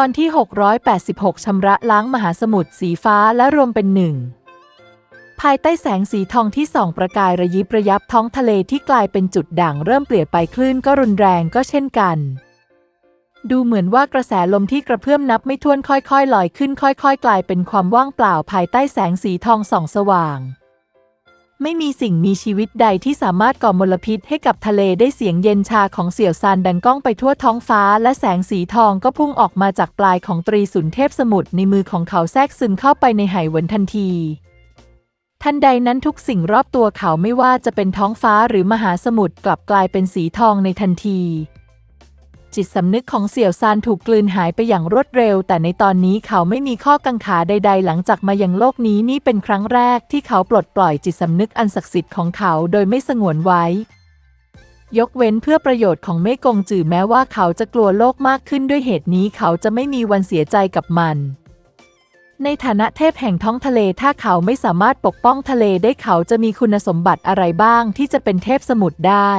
ตอนที่ 686 ชำระล้างมหาสมุทรสีฟ้าและรวมเป็นหนึ่ง ภายใต้แสงสีทองที่ส่องประกายระยิบระยับท้องทะเลที่กลายเป็นจุดด่างเริ่มเปลี่ยนไปคลื่นก็รุนแรงก็เช่นกัน ดูเหมือนว่ากระแสลมที่กระเพื่อมนับไม่ถ้วนค่อยๆลอยขึ้นค่อย ๆ กลายเป็นความว่างเปล่าภายใต้แสงสีทองส่องสว่าง ไม่มีสิ่งมีชีวิตใดที่สามารถก่อมลพิษให้กับทะเลได้เสียงเย็นชาของเสี่ยวซานดังก้องไปทั่วท้องฟ้า และแสงสีทองก็พุ่งออกมาจากปลายของตรีสุนเทพสมุทรในมือของเขาแทรกซึมเข้าไปในไหหวนทันที ทันใดนั้นทุกสิ่งรอบตัวเขาไม่ว่าจะเป็นท้องฟ้าหรือมหาสมุทรกลับกลายเป็นสีทองในทันที จิตสำนึกของเสี่ยวซานถูกกลืนหายไปอย่างรวดเร็ว แต่ในตอนนี้เขาไม่มีข้อกังขาใด ๆ หลังจากมายังโลกนี้นี่เป็นครั้งแรกที่เขาปลดปล่อยจิตสำนึกอันศักดิ์สิทธิ์ของเขาโดยไม่สงวนไว้ ยกเว้นเพื่อประโยชน์ของเม่กงจื่อแม้ว่าเขาจะกลัวโลกมากขึ้นด้วยเหตุนี้เขาจะไม่มีวันเสียใจกับมันในฐานะเทพแห่งท้องทะเลถ้าเขาไม่สามารถปกป้องทะเลได้เขาจะมีคุณสมบัติอะไรบ้างที่จะเป็นเทพสมุทรได้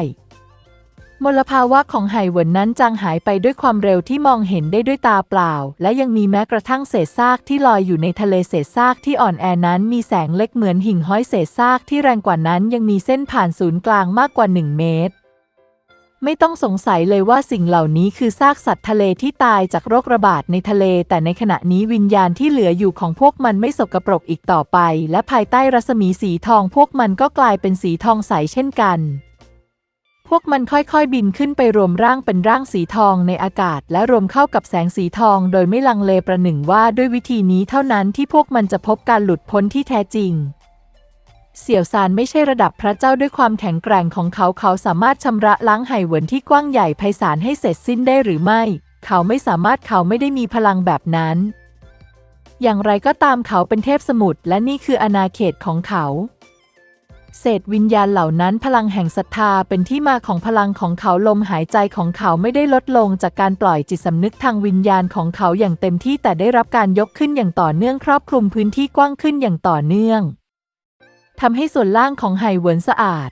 มลภาวะของไหเหวินนั้นจางหายไปด้วยความเร็วที่มองเห็นได้ด้วยตาเปล่า และยังมีแม้กระทั่งเศษซากที่ลอยอยู่ในทะเลเศษซากที่อ่อนแอนั้นมีแสงเล็กเหมือนหิ่งห้อยเศษซากที่แรงกว่านั้นยังมีเส้นผ่านศูนย์กลางมากกว่า 1 เมตร ไม่ต้องสงสัยเลยว่าสิ่งเหล่านี้คือซากสัตว์ทะเลที่ตายจากโรคระบาดในทะเล แต่ในขณะนี้วิญญาณที่เหลืออยู่ของพวกมันไม่สกปรกอีกต่อไป และภายใต้รัศมีสีทองพวกมันก็กลายเป็นสีทองใสเช่นกัน พวกมันค่อยๆบินขึ้นไปรวมร่างเป็นร่างสีทองในอากาศ และรวมเข้ากับแสงสีทองโดยไม่ลังเลประหนึ่งว่าด้วยวิธีนี้เท่านั้นที่พวกมันจะพบการหลุดพ้นที่แท้จริง เสี่ยวซานไม่ใช่ระดับพระเจ้าด้วยความแข็งแกร่งของเขาเขาสามารถชำระล้างไหเหวินที่กว้างใหญ่ไพศาลให้เสร็จสิ้นได้หรือไม่ เขาไม่สามารถเขาไม่ได้มีพลังแบบนั้น อย่างไรก็ตามเขาเป็นเทพสมุทรและนี่คืออาณาเขตของเขา เศษวิญญาณเหล่านั้นพลังแห่งศรัทธาเป็นที่มาของพลังของเขาลมหายใจของเขาไม่ได้ลดลงจากการปล่อยจิตสำนึกทางวิญญาณของเขาอย่างเต็มที่แต่ได้รับการยกขึ้นอย่างต่อเนื่องครอบคลุมพื้นที่กว้างขึ้นอย่างต่อเนื่องทำให้ส่วนล่างของไหเหวินสะอาด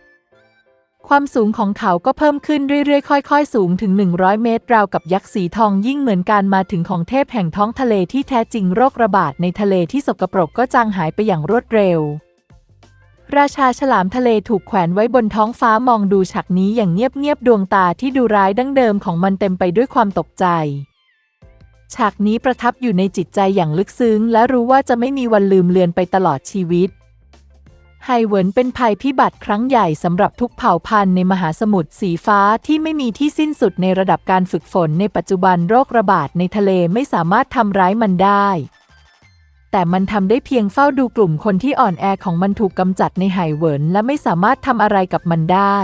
ความสูงของเขาก็เพิ่มขึ้นเรื่อยๆ ค่อย ๆ สูงถึง 100 เมตร ราวกับยักษ์สีทองยิ่งเหมือนการมาถึงของเทพแห่งท้องทะเลที่แท้จริงโรคระบาดในทะเลที่สกปรกก็จางหายไปอย่างรวดเร็ว ราชาฉลามทะเลถูกแขวนไว้บนท้องฟ้ามองดูฉากนี้อย่างเงียบๆดวงตาที่ดูร้ายดั้งเดิมของมันเต็มไปด้วยความตกใจ ฉากนี้ประทับอยู่ในจิตใจอย่างลึกซึ้ง และรู้ว่าจะไม่มีวันลืมเลือนไปตลอดชีวิต ไฮเวินเป็นภัยพิบัติครั้งใหญ่สำหรับทุกเผ่าพันธุ์ในมหาสมุทรสีฟ้าที่ไม่มีที่สิ้นสุดในระดับการฝึกฝนในปัจจุบันโรคระบาดในทะเลไม่สามารถทำร้ายมันได้ แต่มันทำได้เพียงเฝ้าดูกลุ่มคนที่อ่อนแอของมันถูกกำจัดในไหเหวินและไม่สามารถทำอะไรกับมันได้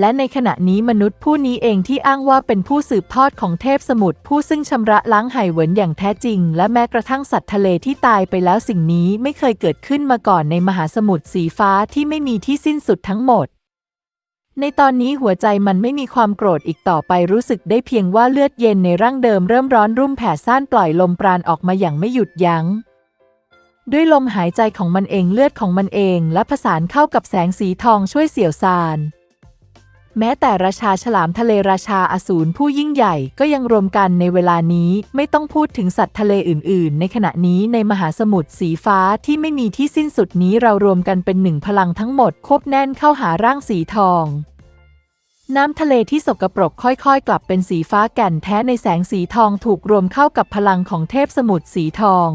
และในขณะนี้มนุษย์ผู้นี้เองที่อ้างว่าเป็นผู้สืบทอดของเทพสมุทรผู้ซึ่งชำระล้างไหเหวินอย่างแท้จริง และแม้กระทั่งสัตว์ทะเลที่ตายไปแล้วสิ่งนี้ไม่เคยเกิดขึ้นมาก่อนในมหาสมุทรสีฟ้าที่ไม่มีที่สิ้นสุดทั้งหมด ในตอนนี้หัวใจมันไม่มีความโกรธอีกต่อไปรู้สึกได้เพียงว่าเลือดเย็นในร่างเดิมเริ่มร้อนรุ่มแผ่ซ่านปล่อยลมปราณออกมาอย่างไม่หยุดยัง้ง ด้วยลมหายใจของมันเองเลือดของมันเองและผสานเข้ากับแสงสีทองช่วยเสี่ยวซาน แม้แต่ราชาฉลามทะเลราชาอสูรผู้ยิ่งใหญ่ก็ยังรวมกันในเวลานี้ไม่ต้องพูดถึงสัตว์ทะเลอื่น ๆ ในขณะนี้ในมหาสมุทรสีฟ้าที่ไม่มีที่สิ้นสุดนี้เรารวมกันเป็นหนึ่งพลังทั้งหมดควบแน่นเข้าหาร่างสีทอง น้ำทะเลที่สกปรกค่อยๆ กลับเป็นสีฟ้าแก่นแท้ในแสงสีทองถูกรวมเข้ากับพลังของเทพสมุทรสีทอง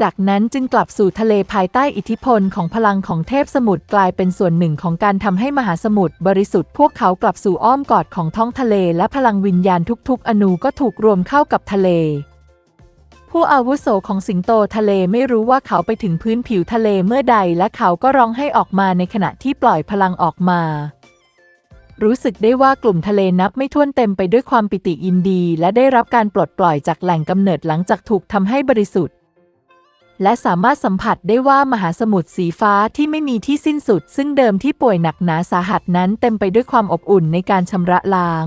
จากนั้นจึงกลับสู่ทะเลภายใต้อิทธิพลของพลังของเทพสมุทรกลายเป็นส่วนหนึ่งของการทำให้มหาสมุทรบริสุทธิ์พวกเขากลับสู่อ้อมกอดของท้องทะเลและพลังวิญญาณทุกๆ อนูก็ถูกรวมเข้ากับทะเลผู้อาวุโสของสิงโตทะเลไม่รู้ว่าเขาไปถึงพื้นผิวทะเลเมื่อใดและเขาก็ร้องให้ออกมาในขณะที่ปล่อยพลังออกมา รู้สึกได้ว่ากลุ่มทะเลนับไม่ถ้วนเต็มไปด้วยความปิติยินดี และได้รับการปลดปล่อยจากแหล่งกำเนิดหลังจากถูกทำให้บริสุทธิ์ และสามารถสัมผัสได้ว่ามหาสมุทรสีฟ้าที่ไม่มีที่สิ้นสุด ซึ่งเดิมที่ป่วยหนักหนาสาหัสนั้นเต็มไปด้วยความอบอุ่นในการชำระล้าง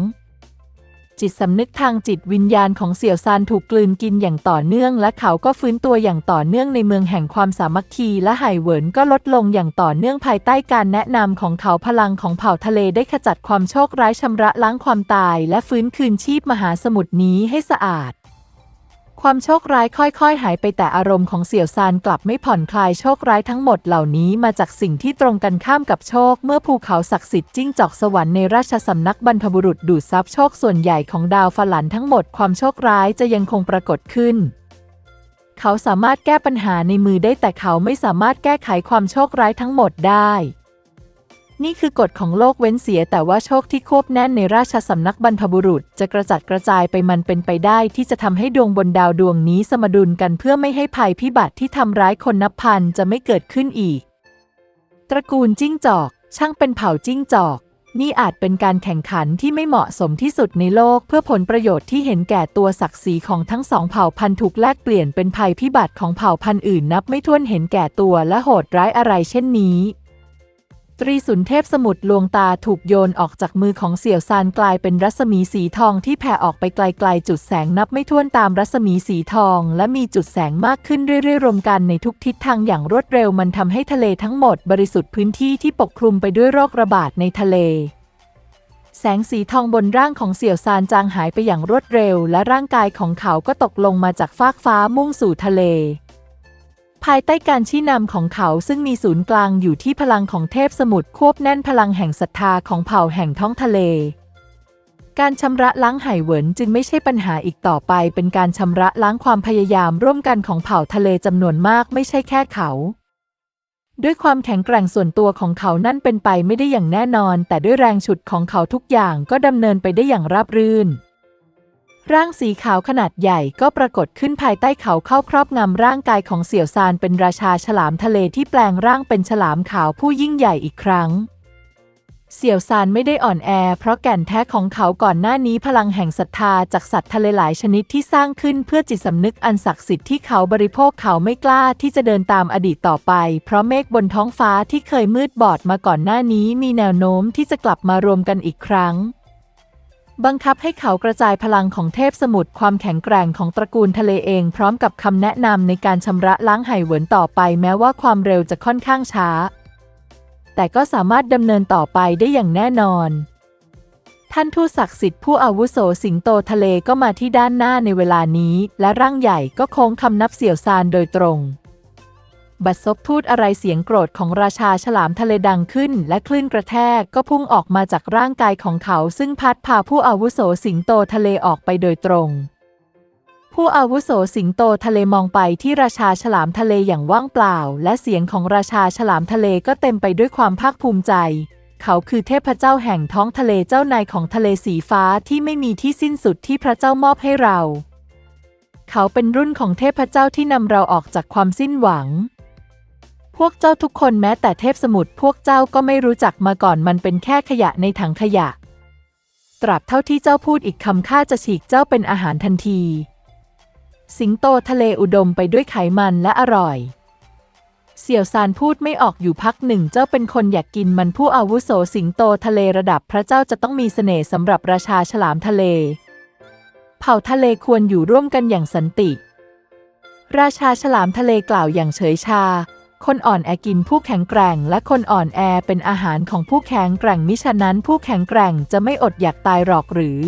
จิตสำนึกทางจิตวิญญาณของเสี่ยวซานถูกกลืนกินอย่างต่อเนื่อง และเขาก็ฟื้นตัวอย่างต่อเนื่องในเมืองแห่งความสามัคคี และไห่เหวินก็ลดลงอย่างต่อเนื่องภายใต้การแนะนำของเขาพลังของเผ่าทะเลได้ขจัดความโชคร้ายชำระล้างความตาย และฟื้นคืนชีพมหาสมุทรนี้ให้สะอาด ความโชคร้ายค่อย ๆ หายไปแต่อารมณ์ของเสี่ยวซานกลับไม่ผ่อนคลายโชคร้ายทั้งหมดเหล่านี้มาจากสิ่งที่ตรงกันข้ามกับโชค เมื่อภูเขาศักดิ์สิทธิ์จิ้งจอกสวรรค์ในราชสำนักบรรพบุรุษดูดซับโชคส่วนใหญ่ของดาวฝลันทั้งหมดความโชคร้ายจะยังคงปรากฏขึ้น เขาสามารถแก้ปัญหาในมือได้แต่เขาไม่สามารถแก้ไขความโชคร้ายทั้งหมดได้ นี่คือกฎของโลกเว้นเสียแต่ว่าโชคที่ควบแน่นในราชสำนักบรรพบุรุษ จะกระจัดกระจายไปมันเป็นไปได้ที่จะทำให้ดวงบนดาวดวงนี้สมดุลกันเพื่อไม่ให้ภัยพิบัติที่ทำร้ายคนนับพันจะไม่เกิดขึ้นอีก ตระกูลจิ้งจอก ช่างเป็นเผ่าจิ้งจอก นี่อาจเป็นการแข่งขันที่ไม่เหมาะสมที่สุดในโลกเพื่อผลประโยชน์ที่เห็นแก่ตัวศักดิ์ศรีของทั้งสองเผ่าพันธุ์ถูกแลกเปลี่ยนเป็นภัยพิบัติของเผ่าพันธุ์อื่นนับไม่ถ้วนเห็นแก่ตัวและโหดร้ายอะไรเช่นนี้ ตรีสุนเทพสมุทรลวงตาถูกโยนออกจากมือของเสี่ยวซานกลายเป็นรัศมีสีทองที่แผ่ออกไปไกลๆ จุดแสงนับไม่ถ้วนตามรัศมีสีทอง และมีจุดแสงมากขึ้นเรื่อยๆ รวมกันในทุกทิศทางอย่างรวดเร็วมันทำให้ทะเลทั้งหมดบริสุทธิ์พื้นที่ที่ปกคลุมไปด้วยโรคระบาดในทะเล แสงสีทองบนร่างของเสี่ยวซานจางหายไปอย่างรวดเร็ว และร่างกายของเขาก็ตกลงมาจากฟากฟ้ามุ่งสู่ทะเล ภายใต้การชี้นำของเขาซึ่งมีศูนย์กลางอยู่ที่พลังของเทพสมุทรควบแน่นพลังแห่งศรัทธาของเผ่าแห่งท้องทะเล การชำระล้างไหเหวินจึงไม่ใช่ปัญหาอีกต่อไป เป็นการชำระล้างความพยายามร่วมกันของเผ่าทะเลจำนวนมากไม่ใช่แค่เขา ด้วยความแข็งแกร่งส่วนตัวของเขานั่นเป็นไปไม่ได้อย่างแน่นอน แต่ด้วยแรงฉุดของเขาทุกอย่างก็ดำเนินไปได้อย่างราบรื่น ร่างสีขาวขนาดใหญ่ก็ปรากฏขึ้นภายใต้เขาเข้าครอบงำร่างกายของเสี่ยวซานเป็นราชาฉลามทะเลที่แปลงร่างเป็นฉลามขาวผู้ยิ่งใหญ่อีกครั้ง เสี่ยวซานไม่ได้อ่อนแอ เพราะแก่นแท้ของเขาก่อนหน้านี้พลังแห่งศรัทธาจากสัตว์ทะเลหลายชนิดที่สร้างขึ้นเพื่อจิตสำนึกอันศักดิ์สิทธิ์ที่เขาบริโภคเขาไม่กล้าที่จะเดินตามอดีตต่อไป เพราะเมฆบนท้องฟ้าที่เคยมืดบอดมาก่อนหน้านี้มีแนวโน้มที่จะกลับมารวมกันอีกครั้ง บังคับให้เขากระจายพลังของเทพสมุทรความแข็งแกร่งของตระกูลทะเลเองพร้อมกับคำแนะนำในการชำระล้างไห่เหวินต่อไปแม้ว่าความเร็วจะค่อนข้างช้า แต่ก็สามารถดำเนินต่อไปได้อย่างแน่นอน ท่านทูตศักดิ์สิทธิ์ผู้อาวุโสสิงโตทะเลก็มาที่ด้านหน้าในเวลานี้ และร่างใหญ่ก็โค้งคำนับเสี่ยวซานโดยตรง บัดซบพูดอะไรเสียงโกรธของราชาฉลามทะเลดังขึ้น และคลื่นกระแทกก็พุ่งออกมาจากร่างกายของเขา ซึ่งพัดพาผู้อาวุโสสิงโตทะเลออกไปโดยตรง ผู้อาวุโสสิงโตทะเลมองไปที่ราชาฉลามทะเลอย่างว่างเปล่า และเสียงของราชาฉลามทะเลก็เต็มไปด้วยความภาคภูมิใจ เขาคือเทพเจ้าแห่งท้องทะเลเจ้านายของทะเลสีฟ้าที่ไม่มีที่สิ้นสุดที่พระเจ้ามอบให้เรา เขาเป็นรุ่นของเทพเจ้าที่นำเราออกจากความสิ้นหวัง พวกเจ้าทุกคนแม้แต่เทพสมุทรพวกเจ้าก็ไม่รู้จักมาก่อนมันเป็นแค่ขยะในถังขยะ ตราบเท่าที่เจ้าพูดอีกคำข้าจะฉีกเจ้าเป็นอาหารทันที สิงโตทะเลอุดมไปด้วยไขมันและอร่อย เสี่ยวซานพูดไม่ออกอยู่พักหนึ่งเจ้าเป็นคนอยากกินมันผู้อาวุโสสิงโตทะเลระดับพระเจ้าจะต้องมีเสน่ห์สำหรับราชาฉลามทะเล เผ่าทะเลควรอยู่ร่วมกันอย่างสันติ ราชาฉลามทะเลกล่าวอย่างเฉยชา คนอ่อนแอกินผู้แข็งแกร่ง และคนอ่อนแอเป็นอาหารของผู้แข็งแกร่งมิฉะนั้นผู้แข็งแกร่งจะไม่อดอยากตายหรอกหรือ